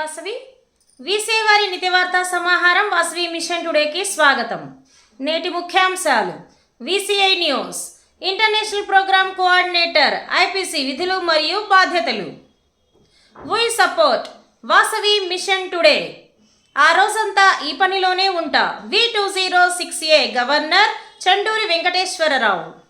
వాసవి. వీసేవారి నిత్యవార్తా సమాహారం వాసవి మిషన్ టుడేకి స్వాగతం. నేటి ముఖ్యాంశాలు. VCI news. International programme coordinator IPC విధులు మరియు బాధ్యతలు. We support. Vasavi mission today. ఆ రోజంతా ఈ పనిలోనే ఉంటా. V two zero six A governor Chanduri Venkateswararao.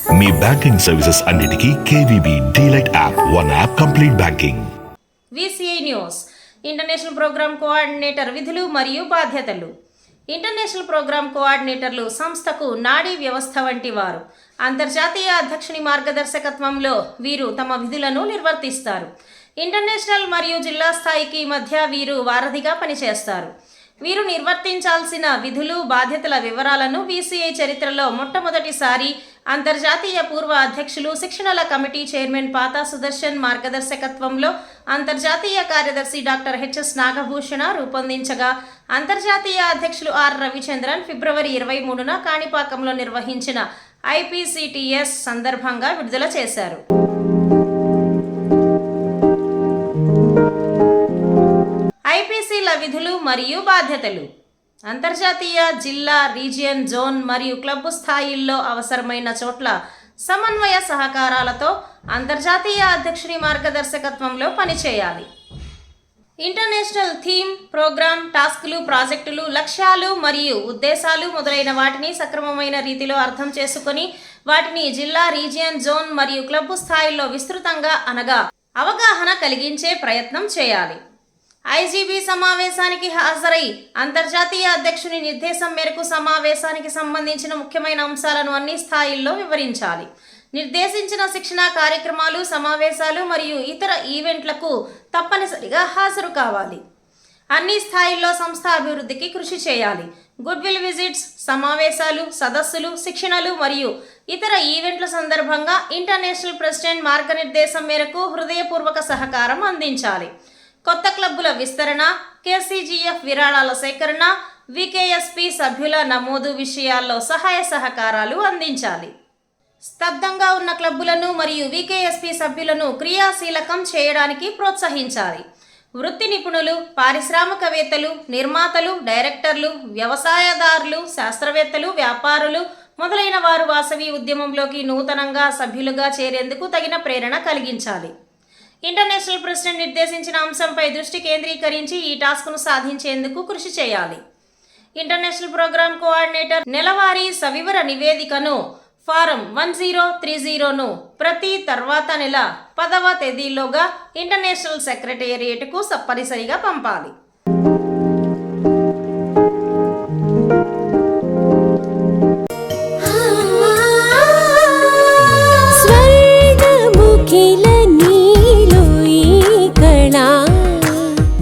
Me banking services అన్నిటికీ KVB DLite app one app complete banking. VCI news international programme coordinator విధులు మరియు బాధ్యతలు. ఇంటర్నేషనల్ ప్రోగ్రామ్ కోఆర్డినేటర్లు సంస్థకు నాడీ వ్యవస్థ వంటి వారు అంతర్జాతీయ అధ్యక్షుని మార్గదర్శకత్వంలో వీరు తమ విధులను నిర్వర్తిస్తారు. ఇంటర్నేషనల్ మరియు జిల్లా స్థాయికి మధ్య వీరు వారధిగా పనిచేస్తారు. వీరు నిర్వర్తించాల్సిన విధులు బాధ్యతల వివరాలను వీసీఐ చరిత్రలో మొట్టమొదటిసారి అంతర్జాతీయ పూర్వ అధ్యక్షులు శిక్షణల కమిటీ చైర్మన్ పాతా సుదర్శన్ మార్గదర్శకత్వంలో అంతర్జాతీయ కార్యదర్శి డాక్టర్ హెచ్ఎస్ నాగభూషణ రూపొందించగా అంతర్జాతీయ అధ్యక్షులు ఆర్ రవిచంద్రన్ ఫిబ్రవరి ఇరవై మూడున కాణిపాకంలో నిర్వహించిన ఐపీసీటీఎస్ సందర్భంగా విడుదల చేశారు. ఐపీసీల విధులు మరియు బాధ్యతలు అంతర్జాతీయ జిల్లా రీజియన్ జోన్ మరియు క్లబ్ స్థాయిల్లో అవసరమైన చోట్ల సమన్వయ సహకారాలతో అంతర్జాతీయ అధ్యక్షుని మార్గదర్శకత్వంలో పనిచేయాలి. ఇంటర్నేషనల్ థీమ్ ప్రోగ్రామ్ టాస్క్లు ప్రాజెక్టులు లక్ష్యాలు మరియు ఉద్దేశాలు మొదలైన వాటిని సక్రమమైన రీతిలో అర్థం చేసుకొని వాటిని జిల్లా రీజియన్ జోన్ మరియు క్లబ్ స్థాయిల్లో విస్తృతంగా అనగా అవగాహన కలిగించే ప్రయత్నం చేయాలి. ఐజీబీ సమావేశానికి హాజరై అంతర్జాతీయ అధ్యక్షుని నిర్దేశం మేరకు సమావేశానికి సంబంధించిన ముఖ్యమైన అంశాలను అన్ని స్థాయిల్లో వివరించాలి. నిర్దేశించిన శిక్షణా కార్యక్రమాలు సమావేశాలు మరియు ఇతర ఈవెంట్లకు తప్పనిసరిగా హాజరు కావాలి. అన్ని స్థాయిల్లో సంస్థ అభివృద్ధికి కృషి చేయాలి. గుడ్ విల్ విజిట్స్ సమావేశాలు సదస్సులు శిక్షణలు మరియు ఇతర ఈవెంట్ల సందర్భంగా ఇంటర్నేషనల్ ప్రెసిడెంట్ మార్గనిర్దేశం మేరకు హృదయపూర్వక సహకారం అందించాలి. కొత్త క్లబ్బుల విస్తరణ కేసీజీఎఫ్ విరాళాల సేకరణ వికేఎస్పి సభ్యుల నమోదు విషయాల్లో సహాయ సహకారాలు అందించాలి. స్తబ్దంగా ఉన్న క్లబ్బులను మరియు వికేఎస్పి సభ్యులను క్రియాశీలకం చేయడానికి ప్రోత్సహించాలి. వృత్తి నిపుణులు పారిశ్రామికవేత్తలు నిర్మాతలు డైరెక్టర్లు వ్యవసాయదారులు శాస్త్రవేత్తలు వ్యాపారులు మొదలైన వారు వాసవి ఉద్యమంలోకి నూతనంగా సభ్యులుగా చేరేందుకు తగిన ప్రేరణ కలిగించాలి. ఇంటర్నేషనల్ ప్రెసిడెంట్ నిర్దేశించిన అంశంపై దృష్టి కేంద్రీకరించి ఈ టాస్క్ను సాధించేందుకు కృషి చేయాలి. ఇంటర్నేషనల్ ప్రోగ్రామ్ కోఆర్డినేటర్ నెలవారీ సవివర నివేదికను ఫారం వన్ జీరో త్రీ జీరోను ప్రతి తర్వాత నెల పదవ తేదీలోగా ఇంటర్నేషనల్ సెక్రటేరియట్కు తప్పనిసరిగా పంపాలి.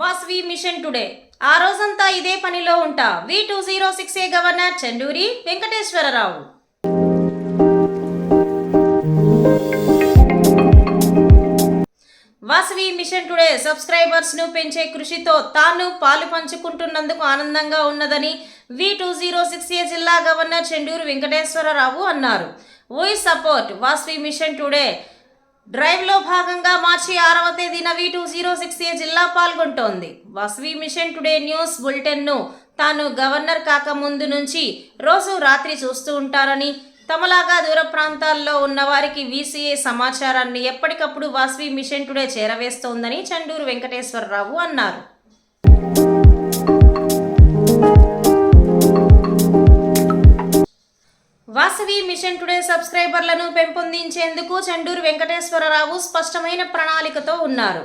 Vasavi mission today. ఆ రోజంతా ఇదే పనిలో ఉంటా. V two zero six A governor Chanduri Venkateswararao. Vasavi mission today సబ్స్క్రైబర్స్ను పెంచే కృషితో తాను పాలు పంచుకుంటున్నందుకు ఆనందంగా ఉన్నదని V two zero six A జిల్లా గవర్నర్ చెండూరు వెంకటేశ్వరరావు అన్నారు. We support Vasavi mission today. డ్రైవ్లో భాగంగా మార్చి ఆరవ తేదీన V two zero six A జిల్లా పాల్గొంటోంది. వాసవి మిషన్ టుడే న్యూస్ బులెటిన్ను తాను గవర్నర్ కాక ముందు నుంచి రోజు రాత్రి చూస్తూ ఉంటారని తమలాగా దూర ప్రాంతాల్లో ఉన్న వారికి వీసీఏ సమాచారాన్ని ఎప్పటికప్పుడు వాస్వి మిషన్ టుడే చేరవేస్తోందని చండూరు వెంకటేశ్వరరావు అన్నారు. వాసవి మిషన్ టుడే సబ్స్క్రైబర్లను పెంపొందించేందుకు చండూరు వెంకటేశ్వరరావు స్పష్టమైన ప్రణాళికతో ఉన్నారు.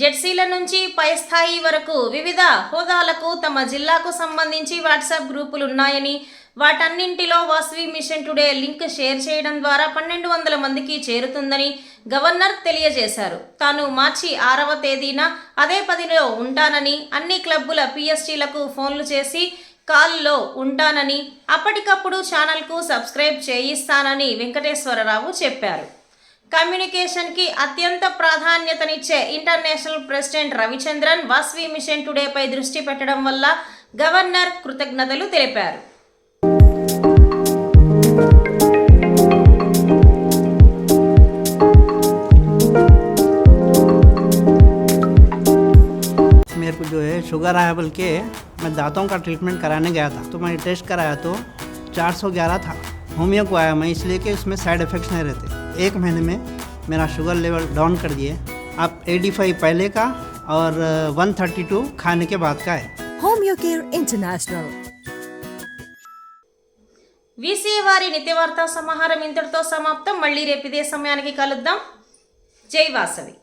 జెడ్సీల నుంచి పై స్థాయి వరకు వివిధ హోదాలకు తమ జిల్లాకు సంబంధించి వాట్సాప్ గ్రూపులు ఉన్నాయని వాటన్నింటిలో Vasavi mission today link share చేయడం ద్వారా పన్నెండు వందల మందికి చేరుతుందని గవర్నర్ తెలియజేశారు. తాను మార్చి ఆరవ తేదీన అదే పదిలో ఉంటానని అన్ని క్లబ్బుల పిఎస్టీలకు ఫోన్లు చేసి కాల్లో ఉంటానని అప్పటికప్పుడు ఛానల్కు సబ్స్క్రైబ్ చేయిస్తానని వెంకటేశ్వరరావు చెప్పారు కమ్యూనికేషన్కి అత్యంత ప్రాధాన్యతనిచ్చే international president Ravichandran Vasavi mission టుడేపై దృష్టి పెట్టడం వల్ల గవర్నర్ కృతజ్ఞతలు తెలిపారు मेरे को जो है शुगर आया बोल के मैं दांतों का ट्रीटमेंट कराने गया था तो मैंने टेस्ट कराया तो 411 था होमियो को आया मैं इसलिए कि उसमें साइड इफ़ेक्ट्स नहीं रहते एक महीने में मेरा शुगर लेवल डाउन कर दिए अब 85 पहले का और 132 खाने के बाद का है Homeo Care International. వీసీఏ వారి నిత్యవార్తా సమాహారం ఇంతటితో సమాప్తం మళ్ళీ రేపు ఇదే సమయానికి కలుద్దాం జై వాసవి